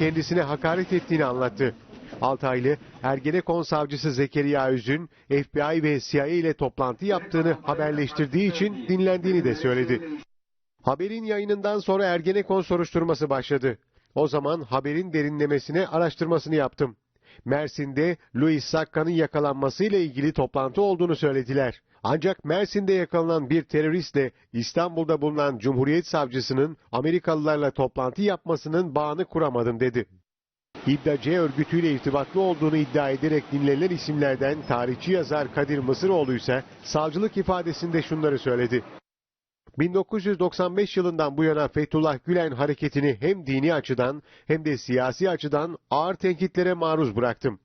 kendisine hakaret ettiğini anlattı. Altaylı, Ergenekon savcısı Zekeriya Üzün, FBI ve CIA ile toplantı yaptığını haberleştirdiği için dinlendiğini de söyledi. Haberin yayınından sonra Ergenekon soruşturması başladı. O zaman haberin derinlemesine araştırmasını yaptım. Mersin'de Louis Sakka'nın yakalanmasıyla ilgili toplantı olduğunu söylediler. Ancak Mersin'de yakalanan bir teröristle İstanbul'da bulunan Cumhuriyet Savcısının Amerikalılarla toplantı yapmasının bağını kuramadım dedi. İddia C örgütüyle irtibatlı olduğunu iddia ederek dinlenilen isimlerden tarihçi yazar Kadir Mısıroğlu ise savcılık ifadesinde şunları söyledi. 1995 yılından bu yana Fethullah Gülen hareketini hem dini açıdan hem de siyasi açıdan ağır tenkitlere maruz bıraktım.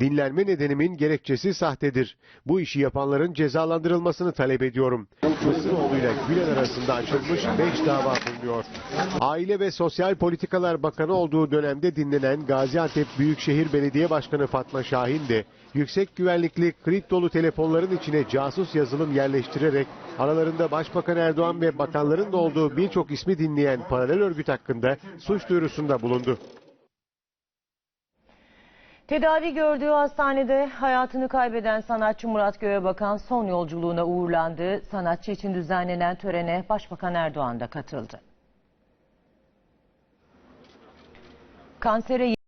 Dinlenme nedenimin gerekçesi sahtedir. Bu işi yapanların cezalandırılmasını talep ediyorum. Mısıroğlu ile Gülen arasında açılmış 5 dava bulunuyor. Aile ve Sosyal Politikalar Bakanı olduğu dönemde dinlenen Gaziantep Büyükşehir Belediye Başkanı Fatma Şahin de yüksek güvenlikli kriptolu telefonların içine casus yazılım yerleştirerek aralarında Başbakan Erdoğan ve bakanların da olduğu birçok ismi dinleyen paralel örgüt hakkında suç duyurusunda bulundu. Tedavi gördüğü hastanede hayatını kaybeden sanatçı Murat Göğebakan son yolculuğuna uğurlandı. Sanatçı için düzenlenen törene Başbakan Erdoğan da katıldı. Kansere